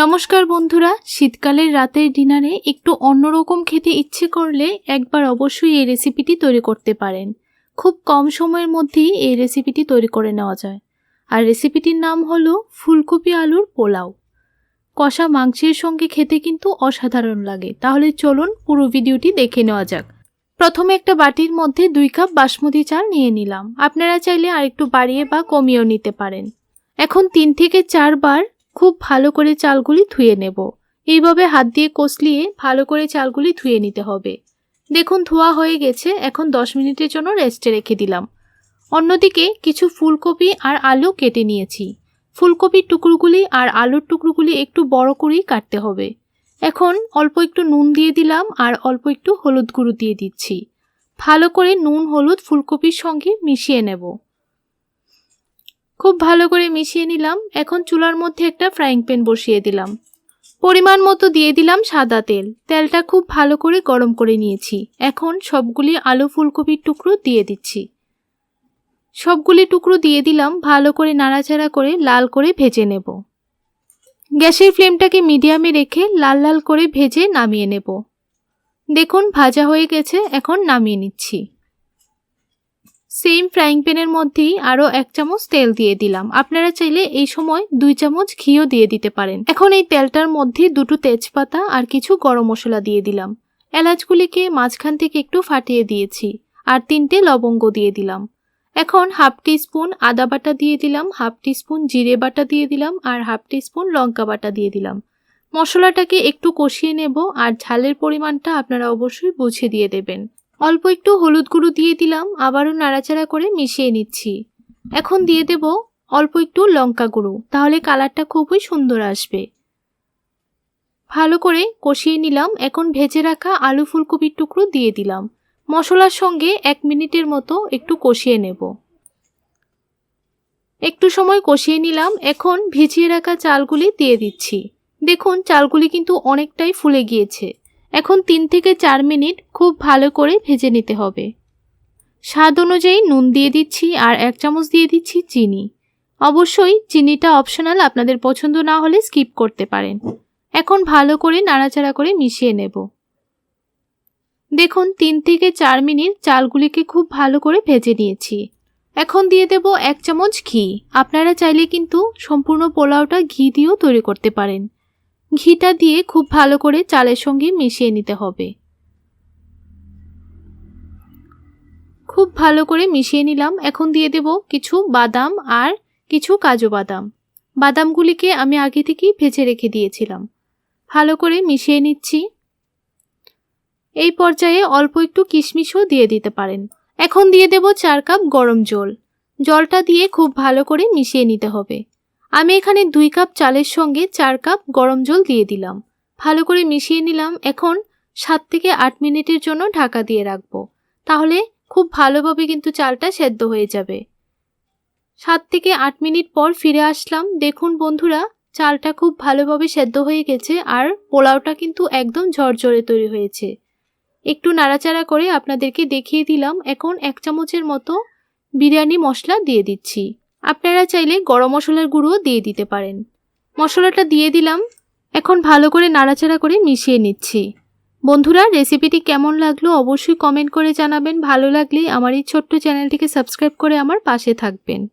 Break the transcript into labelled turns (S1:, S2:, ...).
S1: নমস্কার বন্ধুরা, শীতকালের রাতের ডিনারে একটু অন্যরকম খেতে ইচ্ছে করলে একবার অবশ্যই এই রেসিপিটি তৈরি করতে পারেন। খুব কম সময়ের মধ্যেই এই রেসিপিটি তৈরি করে নেওয়া যায়। আর রেসিপিটির নাম হলো ফুলকপি আলুর পোলাও। কষা মাংসের সঙ্গে খেতে কিন্তু অসাধারণ লাগে। তাহলে চলুন পুরো ভিডিওটি দেখে নেওয়া যাক। প্রথমে একটা বাটির মধ্যে দুই কাপ বাসমতি চাল নিয়ে নিলাম। আপনারা চাইলে আরেকটু বাড়িয়ে বা কমিয়েও নিতে পারেন। এখন তিন থেকে চারবার খুব ভালো করে চালগুলি ধুয়ে নেব। এইভাবে হাত দিয়ে কষলিয়ে ভালো করে চালগুলি ধুয়ে নিতে হবে। দেখুন, ধোয়া হয়ে গেছে। এখন দশ মিনিটের জন্য রেস্টে রেখে দিলাম। অন্যদিকে কিছু ফুলকপি আর আলু কেটে নিয়েছি। ফুলকপির টুকরোগুলি আর আলুর টুকরোগুলি একটু বড় করেই কাটতে হবে। এখন অল্প একটু নুন দিয়ে দিলাম আর অল্প একটু হলুদ গুঁড়ো দিয়ে দিচ্ছি। ভালো করে নুন হলুদ ফুলকপির সঙ্গে মিশিয়ে নেব। খুব ভালো করে মিশিয়ে নিলাম। এখন চুলার মধ্যে একটা ফ্রাইং প্যান বসিয়ে দিলাম। পরিমাণ মতো দিয়ে দিলাম সাদা তেল। তেলটা খুব ভালো করে গরম করে নিয়েছি। এখন সবগুলি আলু ফুলকপির টুকরো দিয়ে দিচ্ছি। সবগুলি টুকরো দিয়ে দিলাম, ভালো করে নাড়াচাড়া করে লাল করে ভেজে নেব। গ্যাসের ফ্লেমটাকে মিডিয়ামে রেখে লাল লাল করে ভেজে নামিয়ে নেব। দেখুন, ভাজা হয়ে গেছে, এখন নামিয়ে নিচ্ছি। সেম ফ্রাইং প্যানের মধ্যেই আরও এক চামচ তেল দিয়ে দিলাম। আপনারা চাইলে এই সময় দুই চামচ ঘিও দিয়ে দিতে পারেন। এখন এই তেলটার মধ্যে দুটো তেজপাতা আর কিছু গরম মশলা দিয়ে দিলাম। এলাচগুলিকে মাঝখান থেকে একটু ফাটিয়ে দিয়েছি আর তিনটে লবঙ্গ দিয়ে দিলাম। এখন হাফ স্পুন আদা বাটা দিয়ে দিলাম, হাফ স্পুন জিরে বাটা দিয়ে দিলাম আর হাফ স্পুন লঙ্কা বাটা দিয়ে দিলাম। মশলাটাকে একটু কষিয়ে নেব আর ঝালের পরিমাণটা আপনারা অবশ্যই বুঝে দিয়ে দেবেন। অল্প একটু হলুদ গুঁড়ো দিয়ে দিলাম, আবারও নাড়াচাড়া করে মিশিয়ে নিচ্ছি। এখন দিয়ে দেব অল্প একটু লঙ্কা গুঁড়ো, তাহলে কালারটা খুবই সুন্দর আসবে। ভালো করে কষিয়ে নিলাম, এখন ভেজে রাখা আলু ফুলকপির টুকরো দিয়ে দিলাম। মশলার সঙ্গে এক মিনিটের মতো একটু কষিয়ে নেব। একটু সময় কষিয়ে নিলাম, এখন ভিজিয়ে রাখা চালগুলি দিয়ে দিচ্ছি। দেখুন, চালগুলি কিন্তু অনেকটাই ফুলে গিয়েছে। এখন তিন থেকে চার মিনিট খুব ভালো করে ভেজে নিতে হবে। স্বাদ অনুযায়ী নুন দিয়ে দিচ্ছি আর এক চামচ দিয়ে দিচ্ছি চিনি। অবশ্যই চিনিটা অপশনাল আপনাদের পছন্দ না হলে স্কিপ করতে পারেন। এখন ভালো করে নাড়াচাড়া করে মিশিয়ে নেব। দেখুন, তিন থেকে চার মিনিট চালগুলিকে খুব ভালো করে ভেজে নিয়েছি। এখন দিয়ে দেব এক চামচ ঘি। আপনারা চাইলে কিন্তু সম্পূর্ণ পোলাওটা ঘি দিয়েও তৈরি করতে পারেন। ঘিটা দিয়ে খুব ভালো করে চালের সঙ্গে মিশিয়ে নিতে হবে। খুব ভালো করে মিশিয়ে নিলাম। এখন দিয়ে দেব কিছু বাদাম আর কিছু কাজু বাদাম। বাদামগুলিকে আমি আগে থেকেই ভেজে রেখে দিয়েছিলাম। ভালো করে মিশিয়ে নিচ্ছি। এই পর্যায়ে অল্প একটু কিশমিশও দিয়ে দিতে পারেন। এখন দিয়ে দেব চার কাপ গরম জল। জলটা দিয়ে খুব ভালো করে মিশিয়ে নিতে হবে। আমি এখানে দুই কাপ চালের সঙ্গে চার কাপ গরম জল দিয়ে দিলাম। ভালো করে মিশিয়ে নিলাম। এখন সাত থেকে আট মিনিটের জন্য ঢাকা দিয়ে রাখব। তাহলে খুব ভালোভাবে কিন্তু চালটা সেদ্ধ হয়ে যাবে। সাত থেকে আট মিনিট পর ফিরে আসলাম। দেখুন বন্ধুরা, চালটা খুব ভালোভাবে সেদ্ধ হয়ে গেছে আর পোলাওটা কিন্তু একদম ঝরঝরে তৈরি হয়েছে। একটু নাড়াচাড়া করে আপনাদেরকে দেখিয়ে দিলাম। এখন এক চামচের মতো বিরিয়ানি মশলা দিয়ে দিচ্ছি। আপনারা চাইলে গরম মশলার গুঁড়ো দিয়ে দিতে পারেন। মশলাটা দিয়ে দিলাম। এখন ভালো করে নাড়াচাড়া করে মিশিয়ে নিচ্ছি। বন্ধুরা, রেসিপিটি কেমন লাগল অবশ্যই কমেন্ট করে জানাবেন। ভালো লাগলে আমার এই ছোট্ট চ্যানেলটিকে সাবস্ক্রাইব করে আমার পাশে থাকবেন।